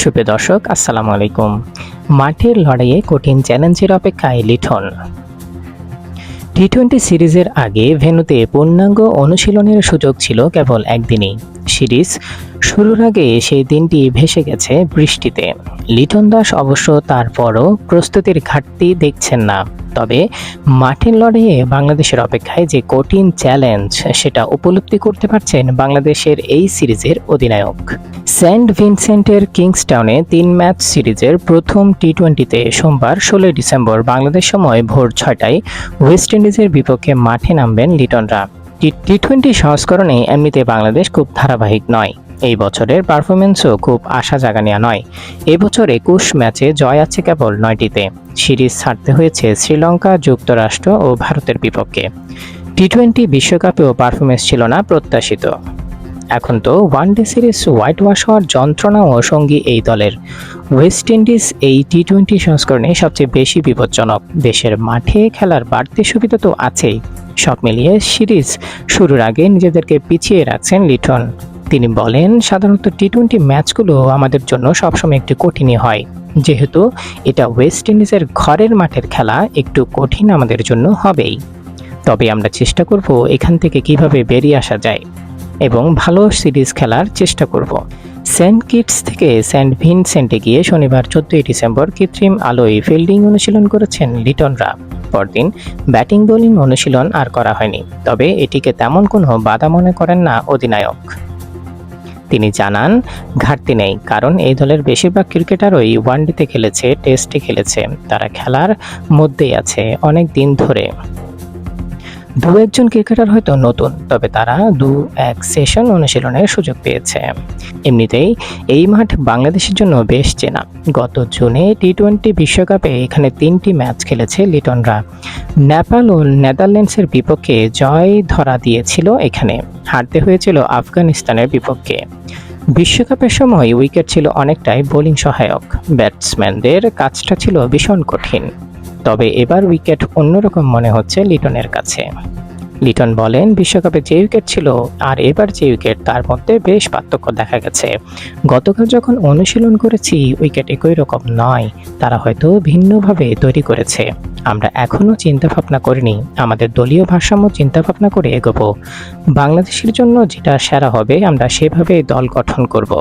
সুপ্রিয় দর্শক, আসসালামু আলাইকুম। মাঠের লড়াইয়ে কঠিন চ্যালেঞ্জের অপেক্ষায় লিঠন টি টোয়েন্টি সিরিজের আগে ভেনুতে পূর্ণাঙ্গ অনুশীলনের সুযোগ ছিল কেবল একদিনই। সিরিজ। শুরুর আগে সেই দিনটি ভেসে গেছে বৃষ্টিতে। লিটন দাস অবশ্য তারপরও প্রস্তুতির ঘাটতি দেখছেন না। তবে মাঠের লড়াইয়ে বাংলাদেশের অপেক্ষায় যে কঠিন চ্যালেঞ্জ, সেটা উপলব্ধি করতে পারছেন বাংলাদেশের এই সিরিজের অধিনায়ক। সেন্ট ভিনসেন্টের কিংসটাউনে তিন ম্যাচ সিরিজের প্রথম টি টোয়েন্টিতে সোমবার ষোলোই ডিসেম্বর বাংলাদেশ সময় ভোর ছয়টায় ওয়েস্ট ইন্ডিজের বিপক্ষে মাঠে নামবেন লিটনরা। টি টোয়েন্টি সংস্করণে এমনিতে বাংলাদেশ খুব ধারাবাহিক নয়। এই বছরের পারফরমেন্সও খুব আশা জাগানিয়া নয়। এবছর একুশ ম্যাচে জয় আছে কেবল নয়টিতে। সিরিজ ছাড়তে হয়েছে শ্রীলঙ্কা, যুক্তরাষ্ট্র ও ভারতের বিপক্ষে। টি টোয়েন্টি বিশ্বকাপেও পারফরমেন্স ছিল না প্রত্যাশিত। এখন তো ওয়ানডে সিরিজ হোয়াইট ওয়াশ হওয়ার যন্ত্রণাও সঙ্গী এই দলের। ওয়েস্ট ইন্ডিজ এই টি টোয়েন্টি সংস্করণে সবচেয়ে বেশি বিপজ্জনক। দেশের মাঠে খেলার বাড়তি সুবিধা তো আছেই। সব মিলিয়ে সিরিজ শুরুর আগে নিজেদেরকে পিছিয়ে রাখছেন লিটন। তিনি বলেন, সাধারণত টি টোয়েন্টি ম্যাচগুলো আমাদের জন্য সবসময় একটু কঠিনই হয়। যেহেতু এটা ওয়েস্ট ইন্ডিজের ঘরের মাঠের খেলা, একটু কঠিন আমাদের জন্য হবেই। তবে আমরা চেষ্টা করব এখান থেকে কীভাবে বেরিয়ে আসা যায়। এবং ভালো সিরিজ খেলার চেষ্টা করব। সেন্ট কিটস থেকে সেন্ট ভিনসেন্টে গিয়ে শনিবার চোদ্দই ডিসেম্বর কৃত্রিম আলোয় ফিল্ডিং অনুশীলন করেছেন লিটনরা পরদিন ব্যাটিং বোলিং অনুশীলন আর করা হয়নি, তবে এটিকে তেমন কোনো বাধা মনে করেন না অধিনায়ক। তিনি জানান, ঘাটতি নেই, কারণ এই দলের বেশিরভাগ ক্রিকেটারই ওয়ানডেতে খেলেছে, টেস্টে খেলেছে। তারা খেলার মধ্যেই আছে, অনেক দিন ধরে। দু একজন ক্রিকেটার হয়তো নতুন, তবে তারা দু এক সেশন অনুশীলনের সুযোগ পেয়েছে। এমনিতেই এই মাঠ বাংলাদেশের জন্য বেশ চেনা। গত জুনে টি টোয়েন্টি বিশ্বকাপে এখানে তিনটি ম্যাচ খেলেছে লিটনরা। নেপাল ও নেদারল্যান্ডসের বিপক্ষে জয় ধরা দিয়েছিল এখানে। হারতে হয়েছিল আফগানিস্তানের বিপক্ষে। বিশ্বকাপের সময় উইকেট ছিল অনেকটাই বোলিং সহায়ক। ব্যাটসম্যানদের কাজটা ছিল ভীষণ কঠিন। তবে এবার উইকেট অন্যরকম মনে হচ্ছে লিটনের কাছে। লিটন বলেন, বিশ্বকাপে যে উইকেট ছিল আর এবার যে উইকেট, তার মধ্যে বেশ পার্থক্য দেখা গেছে। গতকাল যখন অনুশীলন করেছি, উইকেট একই রকম নয়, তারা হয়তো ভিন্নভাবে তৈরি করেছে। আমরা এখনও চিন্তাভাবনা করিনি, আমাদের দলীয় ভারসাম্য চিন্তাভাবনা করে এগোবো। বাংলাদেশের জন্য যেটা সেরা হবে, আমরা সেভাবে দল গঠন করব।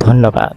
ধন্যবাদ।